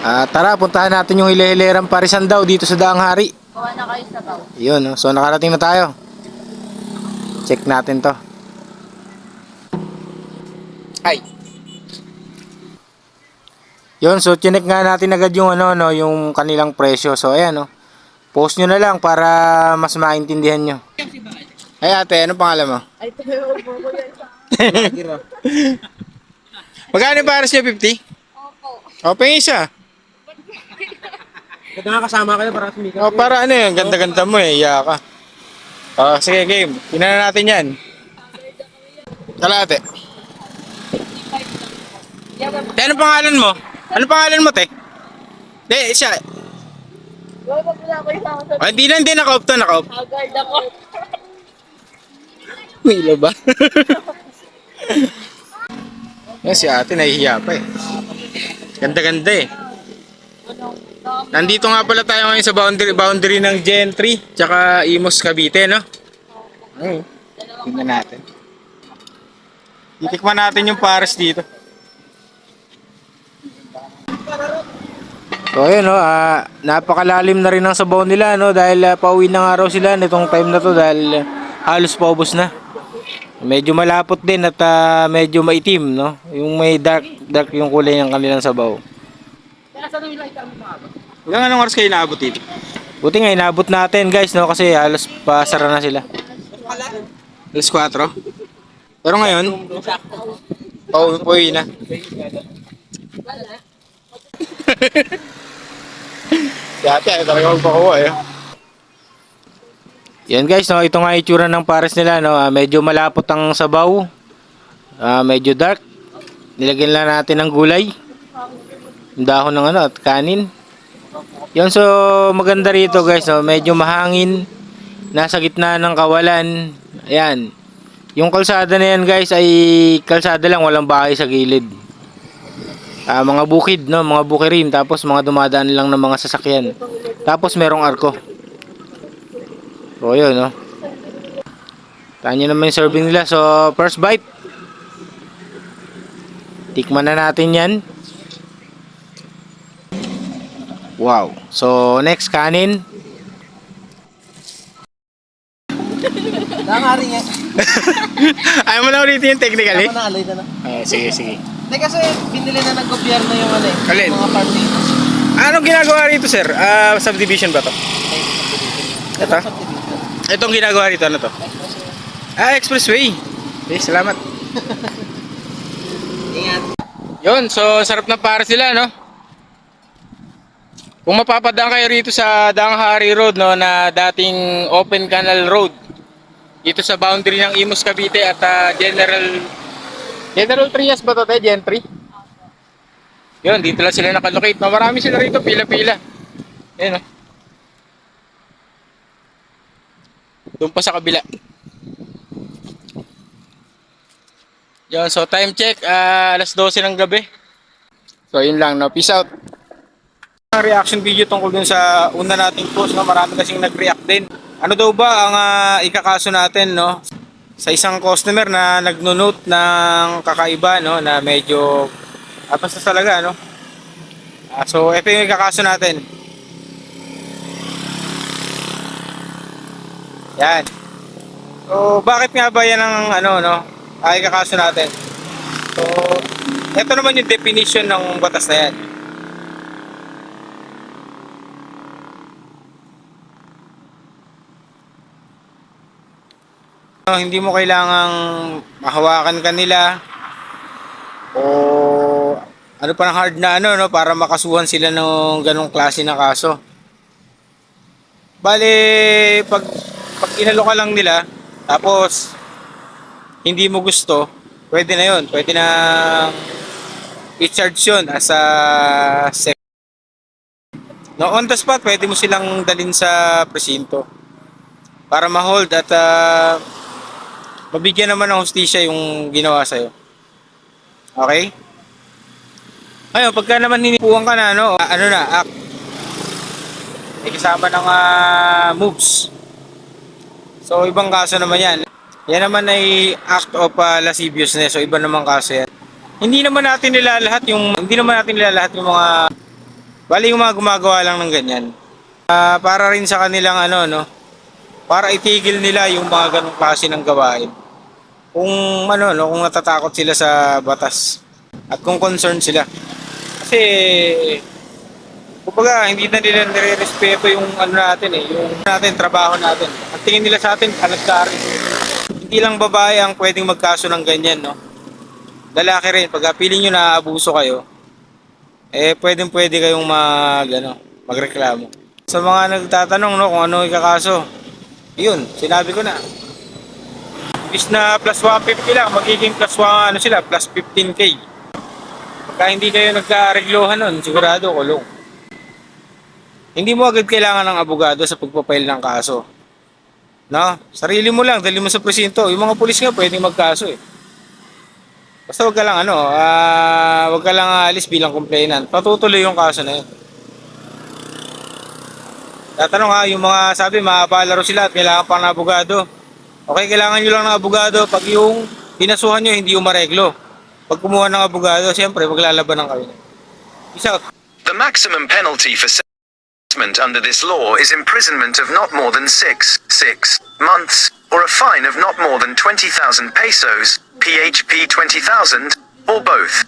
Ah, tara, puntahan natin yung hile-hilerang parisan daw dito sa Daang Hari. Gawa na kayo sa baw. Yun, no? so nakarating na tayo. Check natin to. Ay. Yun, so chinek nga natin agad yung ano, no, yung kanilang presyo. So ayan, no. Post nyo na lang para mas maintindihan nyo. Ay ate, ano pangalan mo? Ay, tayo po ko yan. Magkano yung pares nyo? 50? Opo. O, pingin isa. Ito nga kasama kayo para sumika. O, para ano yun, ganda-ganda mo eh, iya ka. O, sige, game. Tingnan na natin yan. Kalate. Te, ano pangalan mo? Ano pangalan mo, te? Te, siya. Pa sa Ay, hindi na, hindi naka-off to, naka-off. Haggard ako. Milo ba? Yan si ate, nahihiya pa eh. Ganda-ganda eh. Nandito nga pala tayo ngayon sa boundary, boundary ng Gentry, tsaka Imos Cavite, no? Ay, tingnan natin. Titikman natin yung pares dito. So ayun no, ah, napakalalim na rin ang sabaw nila no dahil ah, pauwi na nga raw sila nitong time na to dahil ah, halos paubos na. Medyo malapot din at ah, medyo maitim no. Yung may dark dark yung kulay ng kanilang sabaw. Hanggang anong oras kayo naabot dito? Buti nga inabot natin guys no kasi halos pasara na sila. Alas 4. Pero ngayon, pauwi pauwi na. Dati ay talaga magpakuha eh. Yan guys, no, ito nga itsura ng pares nila, no. Ah, medyo malapot ang sabaw. Ah, medyo dark. Nilagyan lang natin ng gulay. Dahon ng ano kanin. Yan so maganda rito guys, no. Medyo mahangin. Nasa gitna ng kawalan. Ayan. Yung kalsada na yan guys ay kalsada lang, walang bahay sa gilid. Ah, mga bukid, no, mga bukirin, tapos mga dumadaan lang ng mga sasakyan. Tapos merong arko. So, yun, no. Tanyo naman yung serving nila. So, first bite. Tikman na natin yan. Wow. So, next kanin. Nangari nga. Ayaw mo na ulitin yung technically? Ako na, alay na na. Ah, sige, sige. Hindi kasi binili na ng gobyerno yung ano eh. Alin? Mga farm dito. Anong ginagawa rito, sir? Ah, subdivision ba to? Ito? Itong ginagawa rito, ano to? Ah, expressway. Okay, salamat. Ingat. Yun, so sarap ng para sila, no? Kung mapapadaan kayo rito sa Danghari Road, no, na dating Open Canal Road, dito sa boundary ng Imus Cavite at ah, General General Trias ba to, te? Gentry? Yun, dito lang sila nakalocate. No? Marami sila rito, pila-pila. Yun, no? Doon pa sa kabila. Yun, so time check, ah, alas 12 ng gabi. So yun lang, no? Peace out. Reaction video tungkol dun sa una nating post, no? Marami kasing nag-react din. Ano daw ba ang ah, ikakaso natin, no? Sa isang customer na nagno-note ng kakaiba, no? Na medyo, ah, basta talaga, no? Ah, so ito yung ikakaso natin. Yan. So, bakit nga ba yan ang ano, no? Ay, kakaso natin. So, ito naman yung definition ng batas na yan. No, hindi mo kailangang mahawakan kanila o ano pa ng hard na ano no para makasuhan sila ng ganong klase ng kaso. Bale, pag pag inalo ka lang nila, tapos hindi mo gusto, pwede na yun. Pwede na i-charge yun as a. No, on the spot, pwede mo silang dalhin sa presinto para ma-hold at ah, mabigyan naman ng hustisya yung ginawa sa'yo. Okay? Ngayon, pagka naman hinipuan ka na, no, ano na, act. May kasama ng ah, moves. So, ibang kaso naman yan. Yan naman ay act of ah, lasciviousness. So, iba naman kaso yan. Hindi naman natin nilalahat yung, hindi naman natin nilalahat yung mga Bali yung mga gumagawa lang ng ganyan. Ah, para rin sa kanilang ano, no? Para itigil nila yung mga ganong klase ng gawain. Kung ano, no, kung natatakot sila sa batas at kung concerned sila. Kasi kumbaga hindi na nila nire-respeto yung ano natin eh, yung natin trabaho natin. Ang tingin nila sa atin kalagkari. Hindi lang babae ang pwedeng magkaso ng ganyan, no? Lalaki rin, pag piling nyo na abuso kayo, eh pwedeng pwede kayong mag, ano, magreklamo. Sa mga nagtatanong no, kung ano ikakaso, yun, sinabi ko na. Imbis na plus 150 lang, magiging plus 1, ano sila, plus 15k. Pagka hindi kayo nagka-reglohan nun, sigurado kulong. Hindi mo agad kailangan ng abogado sa pagpapail ng kaso. No? Sarili mo lang, dali mo sa presinto. Yung mga pulis nga pwedeng magkaso eh. Basta wag ka lang ano, ah, wag ka lang alis bilang complainant. Patutuloy yung kaso na yun. Tatanong ha, yung mga sabi, maapalaro sila at kailangan pa ng abogado. Okay, kailangan nyo lang ng abogado pag yung pinasuhan nyo, hindi umareglo. Pag kumuha ng abogado, siyempre, maglalaban ng. Peace out. The maximum penalty for under this law is imprisonment of not more than six, six months, or a fine of not more than 20,000 pesos, PHP 20,000, or both.